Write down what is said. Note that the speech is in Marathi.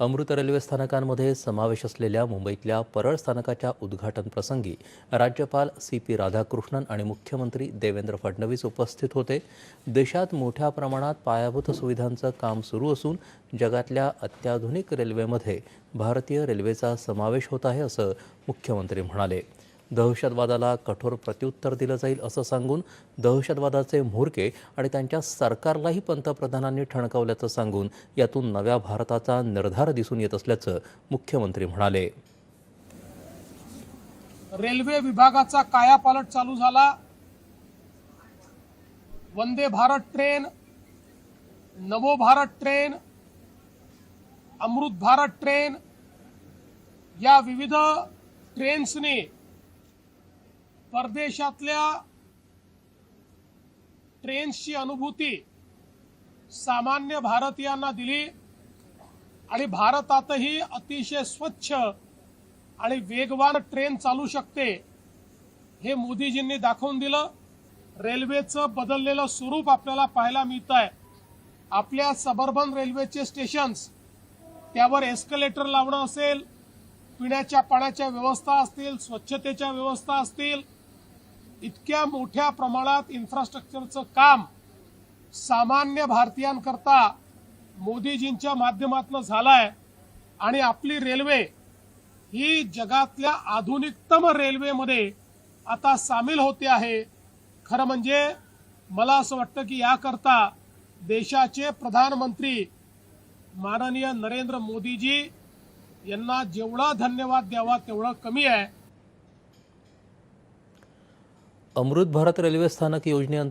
अमृत रेल्वे स्थानकांमध्ये समावेश असलेल्या मुंबईतल्या परळ स्थानकाच्या उद्घाटनप्रसंगी राज्यपाल सी पी राधाकृष्णन आणि मुख्यमंत्री देवेंद्र फडणवीस उपस्थित होते. देशात मोठ्या प्रमाणात पायाभूत सुविधांचं काम सुरू असून जगातल्या अत्याधुनिक रेल्वेमध्ये भारतीय रेल्वेचा समावेश होत आहे असं मुख्यमंत्री म्हणाले. दहशतवादाला कठोर प्रत्युत्तर दिलं जाईल असं सांगून दहशतवादाचे म्होरके आणि त्यांच्या सरकारलाही पंतप्रधानांनी ठणकावल्याचं सांगून यातून नव्या भारताचा निर्धार दिसून येत असल्याचं मुख्यमंत्री म्हणाले. रेल्वे विभागाचा कायापालट चालू झाला. Vande Bharat train Navo Bharat train Amrit Bharat train या विविध ट्रेन्सने परदेशातल्या ट्रेन्सची अनुभूती सामान्य भारतीयांना दिली आणि भारतातही अतिशय स्वच्छ आणि वेगवान ट्रेन चालू शकते हे मोदीजींनी दाखवून दिलं. रेल्वेचं बदललेलं स्वरूप आपल्याला पाहायला मिळत आहे आपल्या सबर्बन रेल्वेचे स्टेशन्स त्यावर एस्कलेटर लावणं असेल पिण्याच्या पाण्याच्या व्यवस्था असतील स्वच्छतेच्या व्यवस्था असतील इतक्या मोठ्या प्रमाणात इन्फ्रास्ट्रक्चरचं काम सामान्य भारतीयांकरता मोदीजींच्या माध्यमातून झालंय आणि आपली रेल्वे ही जगातल्या आधुनिकतम रेल्वेमध्ये आता सामील होते आहे. खरं म्हणजे मला असं वाटतं की याकरता देशाचे प्रधानमंत्री माननीय नरेंद्र मोदीजी यांना जेवढा धन्यवाद द्यावा तेवढं कमी आहे. अमृत भारत रेल्वे स्थानक योजनेअंतर्गत